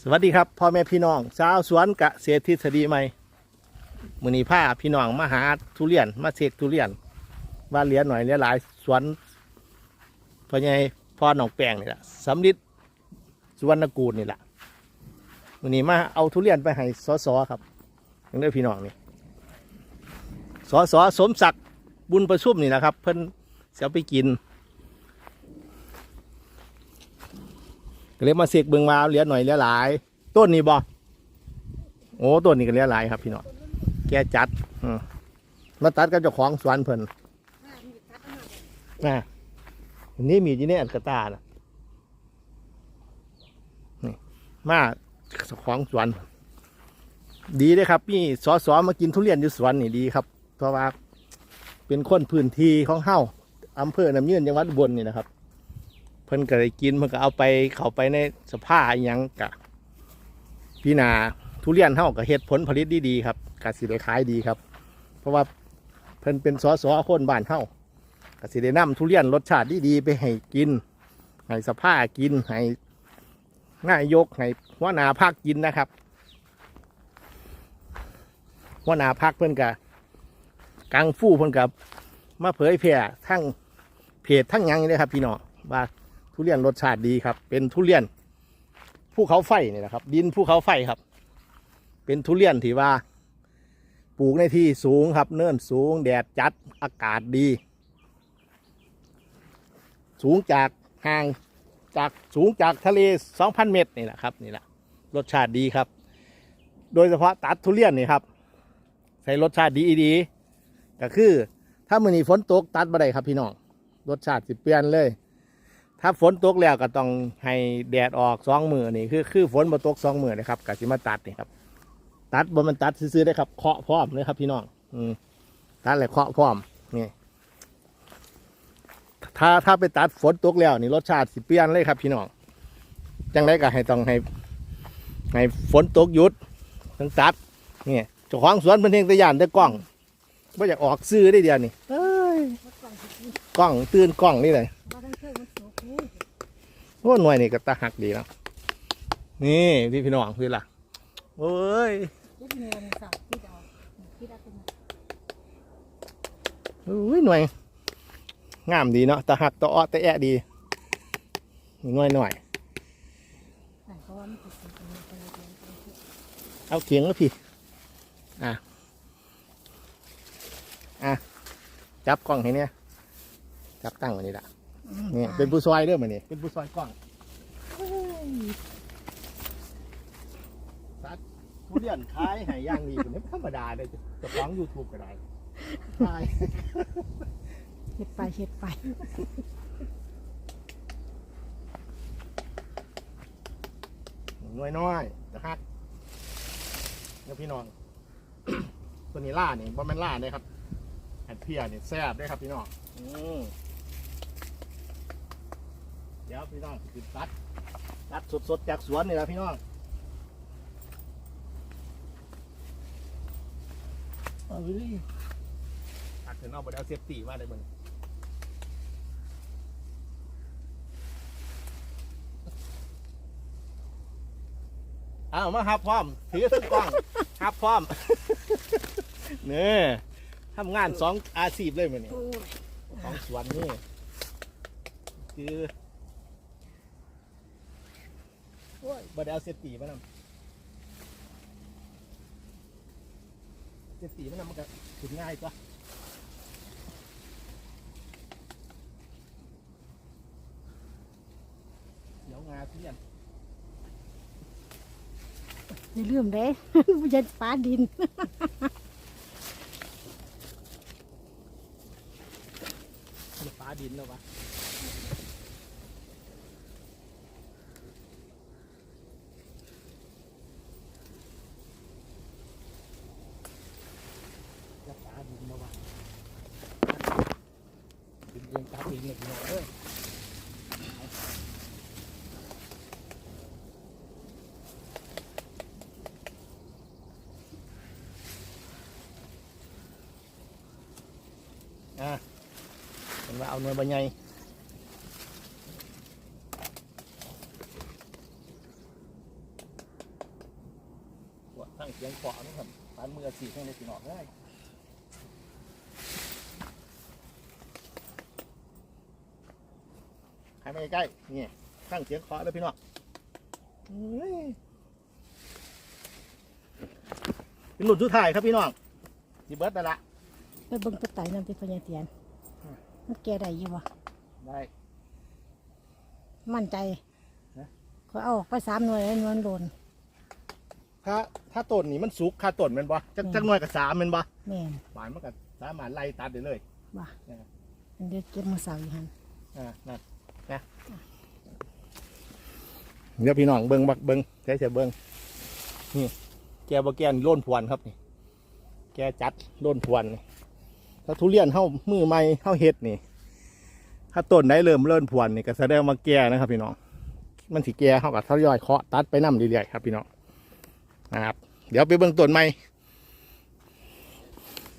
สวัสดีครับพ่อแม่พี่น้องชาวสวนกะเศรษฐทฤษฎีใหม่มือนีผ้าพี่น้องมาหาทุเรียนมาเสกทุเรียนว่าเหลียหน่อยเหลียหลายสวนพ่อใหญ่พ่อหนองแปงนี่แหละสำลิดสวรรณกูลนี่แหละมือนีมาเอาทุเรียนไปให้สอสอครับยังได้พี่น้องนี่สอสอสมศักดิ์บุญประชุมนี่นะครับ เพิ่นจะเอาไปกิน ก็เลยมาเสกเบิงมาเหลือหน่อยเหลือหลาย ต้นนี้บ่โอ้ต้นนี้ก็เหลือหลายครับ พี่น้องแกจัดอืมมาตัดกับเจ้าของสวนเพิ่นนะนี่มีจีเน่อันกระตานะนี่มาเจ้าของสวน ดีเลยครับนี่สอสอมากินทุเรียนอยู่สวนนี่ดีครับ เพราะว่าเป็นคนพื้นที่ของเฮ้าอำเภอน้ำยืนจังหวัดอุบลนี่นะครับ เพิ่นก็ได้กินเพิ่นก็เอาไปเข้าไปในสภาพยังกะพี่นาทุเรียนเท่ากับเฮ็ดผลผลิตดีๆครับกสิได้ขายดีครับ เพราะว่าเพิ่นเป็นสอสอคนบ้านเฮากสิได้นำทุเรียนรสชาติดีๆไปให้กินให้สภากินให้นายกให้หัวนาภาคกินนะครับหัวนาภาคเพิ่นกะกังฟู่เพิ่นกับมาเผยแพร่ทั้งเพจทั้งยังเลยครับพี่น้องว่า ทุเรียนรสชาติดีครับ เป็นทุเรียนภูเขาไฟนี่แหละครับ ดินภูเขาไฟครับ เป็นทุเรียนที่ว่า ปลูกในที่สูงครับ เนินสูงแดดจัดอากาศดี สูงจากห่างจากสูงจากทะเล 2,000 เมตรนี่แหละครับนี่แหละรสชาติดีครับ โดยเฉพาะตัดทุเรียนนี่ครับ ใส่รสชาติดีดีก็คือ ถ้ามือนี้ฝนตกตัดบ่ได้ครับพี่น้องรสชาติสิเปลี่ยนเลย ถ้าฝนตกแล้วก็ต้องให้แดดออกสองมือนี่คือคือฝนมาตกสองมือนะครับกสิมาตัดนี่ครับ ตัดบนมันตัดซื้อได้ครับเคาะพร้อมเลยครับพี่น้อง อืมตัดเลยเคาะพร้อมนี่ถ้าถ้าไปตัดฝนตกแล้วนี่รสชาติสิเปลี่ยนเลยครับพี่น้องจังไรก็ให้ต้องให้ให้ฝนตกหยุดต้องตัดนี่เจ้าของสวนเป็นเพียงแตะยานแต่กล้องไม่อยากออกซื้อได้เดียวนี่กล้องตื่นกล้องนี่เลย มาทั้งเชือกมันสูงนี่ โอ้หน่วยนี่ก็ตาหักดีแล้วนี่พี่พี่น้องคือล่ะโอ้ยโอ้ยหน่วยงามดีเนาะตาหักตาอ้อตาแอะดีหน่วยหน่อยเพราะว่ามันติดกันไปเลยเอาเขียงแล้วพี่อะอะจับกล้องให้เนี่ยจับตั้งไว้นี่ละ นี่เป็นผู้ซอยเด้อมันนี่เป็นผู้ซอยกล้องสัตว์ทุเรียนขายให้ย่างดีเป็นธรรมดาเลยเจะฟ้าของยูทูบก็ได้ขายเห็ดไปเห็ดไปหน่วยน้อยจะฮักเนี่ยพี่น้องตัวนี้ล่านี่บ่แม่นล่าเลยครับแอดเพียนี่แซ่บเด้ครับพี่น้องอืม เดี๋ยวพี่น้องติดตัดตัดสดๆจากสวนนี่แหละพี่น้องเอาไปดิตัดถึงนอกบไดเอาเซฟตี้มาได้มึงเอามาฮับพร้อม ถือทั้งกล้องฮับพร้อมเนี่ยทำงานสองอาชีพเลยมันนี่ของสวนนี่คือ โอ้ยบไดเอาเซฟตี้มานำเซฟตี้มานำมันก็ถึงง่ายกว่าเดี๋ยวงาเพี้ยนอย่าลืมเด้ ยันฟ้าดินจะฟ้าดินแล้ววะจะฟ้าดินแล้ววะดินเองตาดิ นเลยพี่น้องเอ้ยอะเห็นว่าเอาหน่วยใบใหญ่ฟังเสียงเคาะนะครับปานมือสีให้ในพี่น้องได้ ให้มาใกล้ๆนี่ฟังเสียงเคาะเลยพี่น้องเฮ้ยเป็นหลุดสุดท้ายครับพี่น้องดีเบิร์ดไปละไปเบิ่งกระต่ายน้ำที่พญาเตียนอืมมันแก่ได้อยู่วะได้ มั่นใจนะเขาเอาออกไปสามหน่วยแล้วนวลโดนถ้าถ้าต้นนี่มันสุกค่าต้นแมันบ่จักอืมจักหน่วยกับสามแมันบ่แม่นหวานมันก็สามารถไล่ตัดได้เลยว่ะเออมันเดือดเก็บมือเสาอยู่หันอ่านั่น นะเดี๋ยวพี่น้องเบิ้งบักเบิ้งใช้เสเบิ้งนี่แกบ่แกนล่นพวนครับนี่แกจัดล่นพวนถ้าทุเรียนเฮามือใหม่เฮาเฮ็ดนี่ ถ้าต้นได้เริ่มเลิ่นพวนนี่ก็แสดงว่าแกนะครับ พี่น้องมันสิแก่เฮาก็ทยอยเคาะตัดไปน้ำเรื่อยๆครับพี่น้องนะครับ เดี๋ยวไปเบิ่งต้นใหม่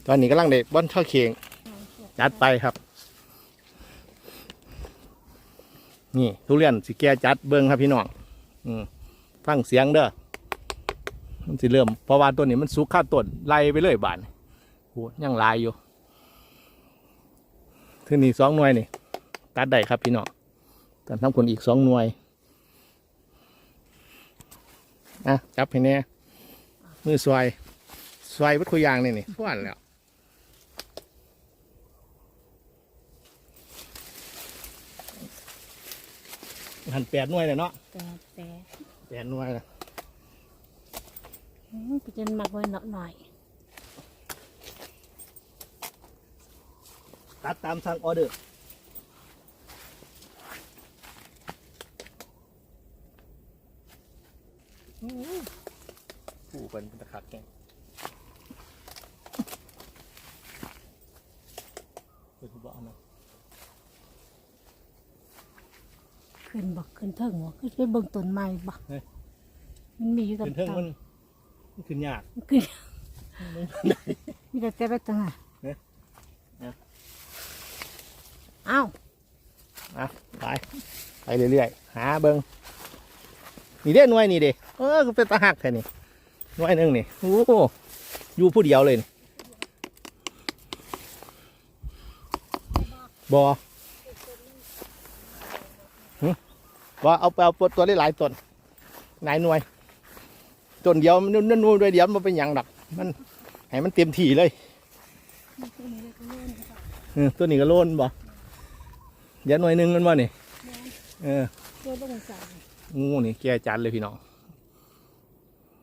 ตอนนี้กำลังเด็กบ้านช่อเคียงจัดไปครับ นี่ ทุเรียนสิแก่จัดเบิ้งครับพี่น้องอืมฟังเสียงเด้อมันสิเริ่มเพราะว่าต้นนี้มันสุกข้าต้นไล่ไปเลยบานโหยังลายอยู่ทีนี้สองหน่วยนี่ตัดได้ครับพี่น้องกันทำคนอีกสองหน่วยอะจับให้แน่มือซอยซอยวัดคุยยางนี่นี่พ่วนแล้ว หันแปดหน่วยเลยเนาะแต่แต่แปดหน่วยนะอืมไปจนมักไว้หน่อยหน่อยตัดตามสั่งออเดอร์ผู้เป็นตะขัดแกงเป็นผู้บอกนะ ขึ้นบอกขึ้นเทิงวะขึ้นไปเบิ่งต้นไม้บอกมันมีอยู่กับขึ้นเทิงเตามันมันขึ้นยากขึ้นมีแต่แต่ไปตั้งอะเนี่ยเนี่ยเอ้าอะไปไปเรื่อยๆหาเบิงนี่เด้หน่วยนี่เด้เออก็เป็นตะหักแค่นี้หน่วยหนึ่งนี่โอ้โหอยู่ผู้เดียวเลยนี่บอหึ บอเอาไปเอาตัวได้หลายต้นหลายหน่วยต้นเดียวนนั่นนู่นด้วยเดียวมันเป็นอย่างดักมันให้มันเต็มที่เลยตัวนี้ก็โลนบ่เดี๋ยวหน่วยหนึ่งมันบ่นี่เออเจ้าบ้งสาวงูนี่แก่จัดเลยพี่น้อง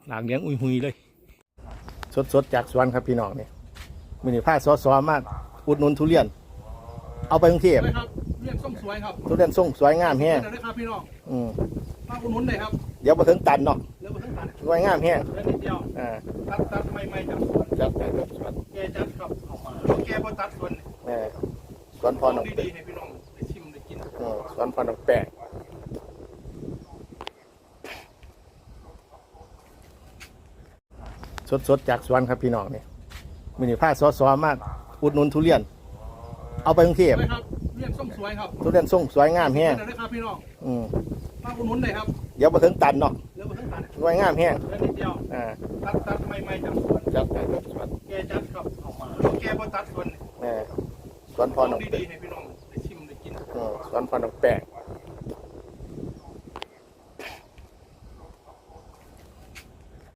หลางเลี้ยงอุ้ยหุยเลยสดๆจากสวนครับพี่น้องนี่มีนี่ผ้าซอสอมากอุดหนุนทุเรียน เอาไปกรุงเทพสวยครับ เรียกส้มสวยครับทุเรียนส่งสวยงามแห้งเดี๋ยวนะครับพี่น้องอืมมาอุดหนุนเลยครับเดี๋ยวมาถึงตันเนาะเดี๋ยวมาทั้งตัดสวยงามแห้งเดี๋ยวนิดเดียวอ่าตัดตัดไม่ไม่จากสวนจัดไปครับสวนแกจัดครับแกบนตัดสวนเออสวนพขรองหนองแปดีกๆให้พี่น้องได้ชิมได้กินอืมสวนพรหนองแปกสดๆจากสวนครับพี่น้องนี่มีนี่ผ้าซอสอมาอุดหนุนทุเรียน เอาไปกรุงเทพสวยค รับเรียกส้มสวยครับทุเรียนส่งสวยงามแห้งเดี๋ยวนะครับพี่น้องอืมมาอุดหนุนเลยครับเดี๋ยวมาถึงตันเนาะเดี๋ยวมาทั้งตัดสวยงามแห้งเดี๋ยวนิดเดียวอ่าตัดตัดไม่ไม่จากสวนจัดไปครับสวนแกจัดครับแกบนตัดสวนเออสวนพขอรงหนองแปดีกๆให้พี่น้องได้ชิมได้กินอืมสวนพรหนองแปก